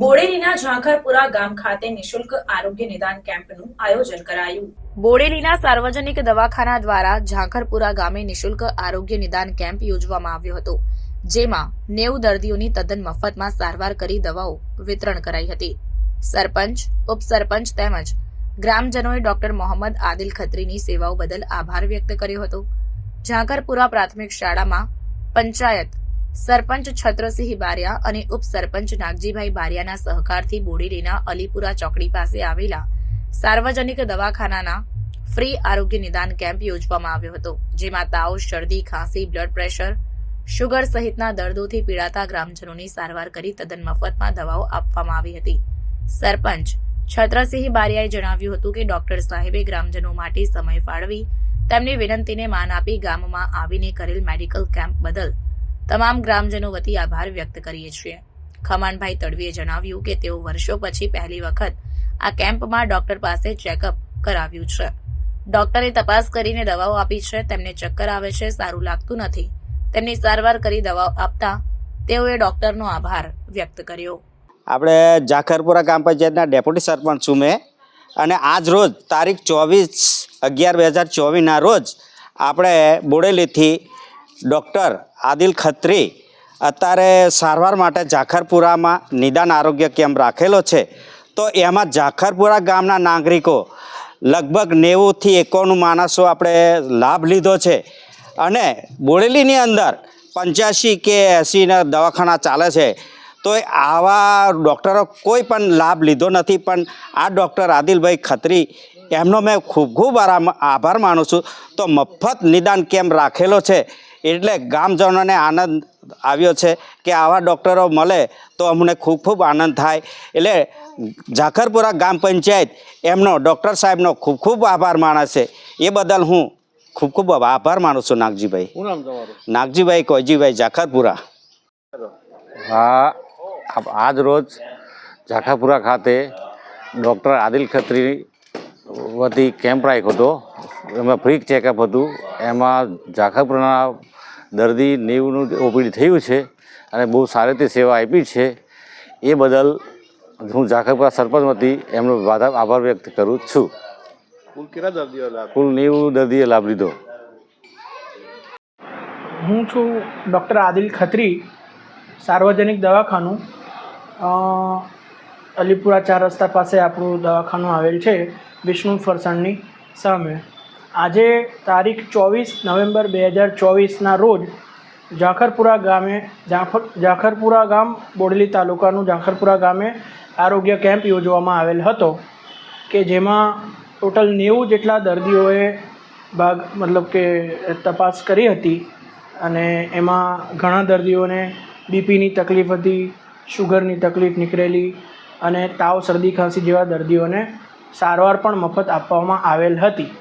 બોડેલીના ઝાંખરપુરા ગામ ખાતે નિશુલ્ક આરોગ્ય નિદાન કેમ્પનું આયોજન કરાયું. બોડેલીના સાર્વજનિક દવાખાના દ્વારા ઝાંખરપુરા ગામે નિશુલ્ક આરોગ્ય નિદાન કેમ્પ યોજવામાં આવ્યો હતો, જેમાં નેવું દર્દીઓની તદ્દન મફતમાં સારવાર કરી દવાઓ વિતરણ કરાઈ હતી. સરપંચ, ઉપસરપંચ તેમજ ગ્રામજનોએ ડોક્ટર મોહમ્મદ આદિલ ખત્રીની સેવાઓ બદલ આભાર વ્યક્ત કર્યો હતો. ઝાંખરપુરા પ્રાથમિક શાળામાં પંચાયત સરપંચ છત્રસિંહ બારિયા અને ઉપસરપંચ નાગજીભાઈ બારિયાના સહકારથી બોડેલીના અલીપુરા ચોકડી પાસે આવેલા સાર્વજનિક દવાખાનાના ફ્રી આરોગ્ય નિદાન કેમ્પ યોજવામાં આવ્યો હતો, જેમાં તાવ, શરદી, ખાંસી, બ્લડ પ્રેશર શુગર સહિતના દર્દોથી પીડાતા ગ્રામજનોની સારવાર કરી તદ્દન મફતમાં દવાઓ આપવામાં આવી હતી. સરપંચ છત્રસિંહ બારિયાએ જણાવ્યું હતું કે ડોક્ટર સાહેબે ગ્રામજનો માટે સમય ફાળવી તેમની વિનંતીને માન આપી ગામમાં આવીને કરેલ મેડિકલ કેમ્પ બદલ તમામ ગ્રામજનો વતી આભાર વ્યક્ત કરીએ છીએ. ખમાણભાઈ તડવીએ જણાવ્યું કે તેઓ વર્ષો પછી પહેલી વખત આ કેમ્પમાં ડોક્ટર પાસે ચેકઅપ કરાવ્યું છે. ડોક્ટરે તપાસ કરીને દવાઓ આપી છે. તેમને ચક્કર આવે છે, સારું લાગતું નથી. તેમની સારવાર કરી દવાઓ આપતા તેઓએ ડોક્ટરનો આભાર વ્યક્ત કર્યો. આપણે જાખરપુરા ગ્રામ પંચાયતના ડેપ્યુટી સરપંચ છું મેં. અને આજ રોજ તારીખ ચોવીસ અગિયાર બે હજાર ચોવીસના રોજ આપણે બોડેલીથી ડૉક્ટર આદિલ ખત્રી અત્યારે સારવાર માટે ઝાખરપુરામાં નિદાન આરોગ્ય કેમ્પ રાખેલો છે. તો એમાં ઝાખરપુરા ગામના નાગરિકો લગભગ નેવુંથી એકાણું માણસો આપણે લાભ લીધો છે. અને બોડેલીની અંદર પંચ્યાસી કે એંસીના દવાખાના ચાલે છે. તો આવા ડૉક્ટરો કોઈ પણ લાભ લીધો નથી. પણ આ ડૉક્ટર આદિલભાઈ ખત્રી, એમનો મેં ખૂબ ખૂબ આભાર માનું છું. તો મફત નિદાન કેમ્પ રાખેલો છે. એટલે ગામજનોને આનંદ આવ્યો છે કે આવા ડૉક્ટરો મળે તો અમને ખૂબ ખૂબ આનંદ થાય. એટલે ઝાખરપુરા ગામ પંચાયત એમનો ડૉક્ટર સાહેબનો ખૂબ ખૂબ આભાર માણે છે. એ બદલ હું ખૂબ ખૂબ આભાર માનું છું નાગજીભાઈ. નાગજીભાઈ કોઈજીભાઈ ઝાખરપુરા હા આજ રોજ ઝાખાપુરા ખાતે ડૉક્ટર આદિલ ખત્રી વતી કેમ્પ રાખ્યો હતો. એમાં ફ્રી ચેકઅપ હતું. એમાં ઝાખાપુરાના દર્દી નેવુંનું ઓપીડી થયું છે અને બહુ સારી રીતે સેવા આપી છે એ બદલ હું ઝાખરપુરા સરપંચ વતી એમનો આભાર વ્યક્ત કરું છું. કુલ કેટલા દર્દીઓ લાભ કુલ નેવું દર્દીએ લાભ લીધો. હું છું ડૉક્ટર આદિલ ખત્રી સાર્વજનિક દવાખાનું. અલીપુરા ચાર રસ્તા પાસે આપણું દવાખાનું આવેલ છે વિષ્ણુ ફરસાણની સામે. આજે તારીખ ચોવીસ નવેમ્બર બે હજાર ચોવીસના રોજ ઝાખરપુરા ગામે ઝાખરપુરા ગામ બોડલી તાલુકાનું ઝાખરપુરા ગામે આરોગ્ય કેમ્પ યોજવામાં આવેલ હતો કે જેમાં ટોટલ નેવું જેટલા દર્દીઓએ ભાગ, મતલબ કે તપાસ કરી હતી અને એમાં ઘણા દર્દીઓને બીપીની તકલીફ હતી શુગરની તકલીફ નીકળેલી અને તાવ, શરદી, ખાંસી જેવા દર્દીઓને સારવાર પણ મફત આપવામાં આવેલ હતી.